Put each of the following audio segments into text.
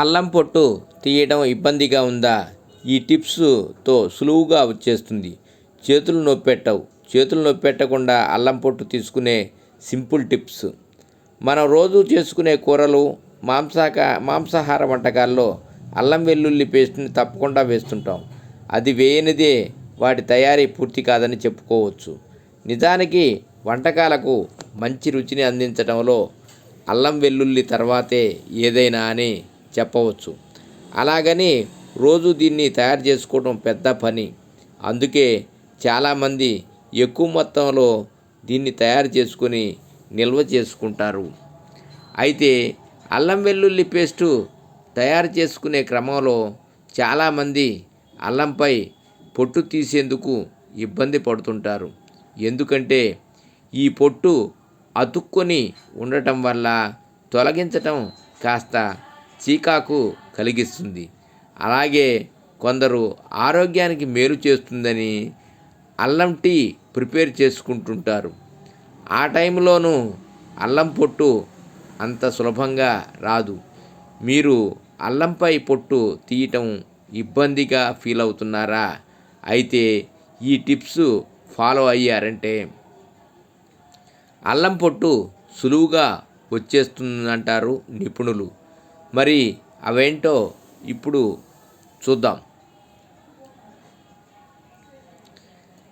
అల్లం పొట్టు తీయడం ఇబ్బందిగా ఉందా? ఈ టిప్స్తో సులువుగా వచ్చేస్తుంది చేతులు నొప్పెట్టవు. చేతులు నొప్పెట్టకుండా అల్లం పొట్టు తీసుకునే సింపుల్ టిప్స్. మనం రోజు చేసుకునే కూరలు మాంసాక మాంసాహార వంటకాల్లో అల్లం వెల్లుల్లి పేస్ట్ని తప్పకుండా వేస్తుంటాం. అది వేయనిదే వాటి తయారీ పూర్తి కాదని చెప్పుకోవచ్చు. నిజానికి వంటకాలకు మంచి రుచిని అందించడంలో అల్లం వెల్లుల్లి తర్వాతే ఏదైనా అని చెప్పవచ్చు. అలాగని రోజు దీన్ని తయారు చేసుకోవడం పెద్ద పని. అందుకే చాలామంది ఎక్కువ మొత్తంలో దీన్ని తయారు చేసుకొని నిల్వ చేసుకుంటారు. అయితే అల్లం వెల్లుల్లి పేస్టు తయారు చేసుకునే క్రమంలో చాలామంది అల్లంపై పొట్టు తీసేందుకు ఇబ్బంది పడుతుంటారు. ఎందుకంటే ఈ పొట్టు అతుక్కొని ఉండటం వల్ల తొలగించటం కాస్త చీకాకు కలిగిస్తుంది. అలాగే కొందరు ఆరోగ్యానికి మేలు చేస్తుందని అల్లం టీ ప్రిపేర్ చేసుకుంటుంటారు. ఆ టైంలోనూ అల్లం పొట్టు అంత సులభంగా రాదు. మీరు అల్లంపై పొట్టు తీయటం ఇబ్బందిగా ఫీల్ అవుతున్నారా? అయితే ఈ టిప్స్ ఫాలో అయ్యారంటే అల్లం పొట్టు సులువుగా వచ్చేస్తుందంటారు నిపుణులు. మరి అవేంటో ఇప్పుడు చూద్దాం.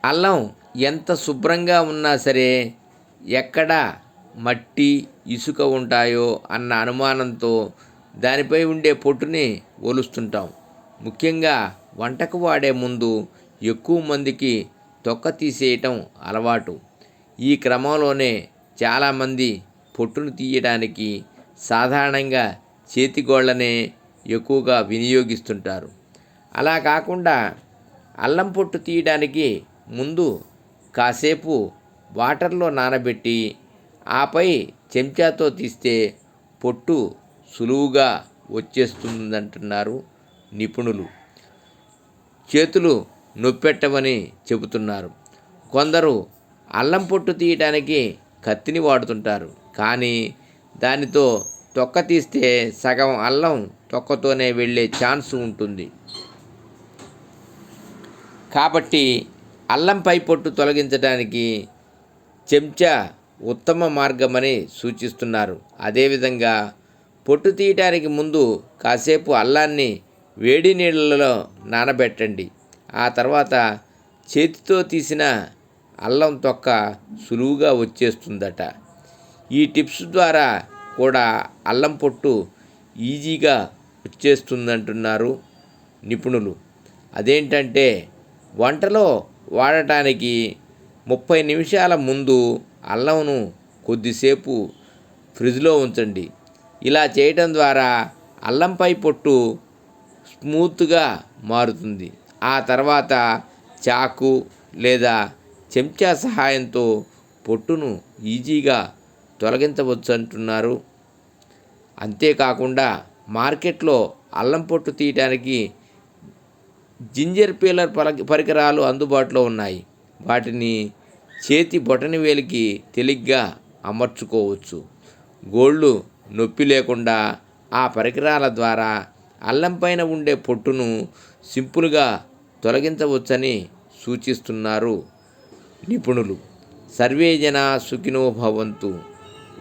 అల్లం ఎంత శుభ్రంగా ఉన్నా సరే ఎక్కడ మట్టి ఇసుక ఉంటాయో అన్న అనుమానంతో దానిపై ఉండే పొట్టుని ఒలుస్తుంటాం. ముఖ్యంగా వంటకు వాడే ముందు ఎక్కువ మందికి తొక్క తీసేయటం అలవాటు. ఈ క్రమంలోనే చాలామంది పొట్టును తీయడానికి సాధారణంగా చేతిగోళ్ళనే ఎక్కువగా వినియోగిస్తుంటారు. అలా కాకుండా అల్లం పొట్టు తీయడానికి ముందు కాసేపు వాటర్లో నానబెట్టి ఆపై చెంచాతో తీస్తే పొట్టు సులువుగా వచ్చేస్తుందంటున్నారు నిపుణులు. చేతులు నొప్పెట్టమని చెబుతున్నారు. కొందరు అల్లం పొట్టు తీయడానికి కత్తిని వాడుతుంటారు. కానీ దానితో తొక్క తీస్తే సగం అల్లం తొక్కతోనే వెళ్ళే ఛాన్స్ ఉంటుంది. కాబట్టి అల్లం పై పొట్టు తొలగించడానికి చెంచా ఉత్తమ మార్గమని సూచిస్తున్నారు. అదేవిధంగా పొట్టు తీయటానికి ముందు కాసేపు అల్లాన్ని వేడి నీళ్ళలో నానబెట్టండి. ఆ తర్వాత చేతితో తీసిన అల్లం తొక్క సులువుగా వచ్చేస్తుందట. ఈ టిప్స్ ద్వారా కూడా అల్లం పొట్టు ఈజీగా వచ్చేస్తుందంటున్నారు నిపుణులు. అదేంటంటే వంటలో వాడటానికి ముప్పై నిమిషాల ముందు అల్లంను కొద్దిసేపు ఫ్రిడ్జ్లో ఉంచండి. ఇలా చేయటం ద్వారా అల్లంపై పొట్టు స్మూత్గా మారుతుంది. ఆ తర్వాత చాకు లేదా చెంచా సహాయంతో పొట్టును ఈజీగా తొలగించవచ్చు అంటున్నారు అంతేకాకుండా మార్కెట్లో అల్లం పొట్టు తీయటానికి జింజర్ పీలర్ పరికరాలు అందుబాటులో ఉన్నాయి. వాటిని చేతి బొటని వేలికి తేలిగ్గా అమర్చుకోవచ్చు. గోళ్ళు నొప్పి లేకుండా ఆ పరికరాల ద్వారా అల్లం పైన ఉండే పొట్టును సింపుల్గా తొలగించవచ్చని సూచిస్తున్నారు నిపుణులు. సర్వేజన సుఖినో భవంతు.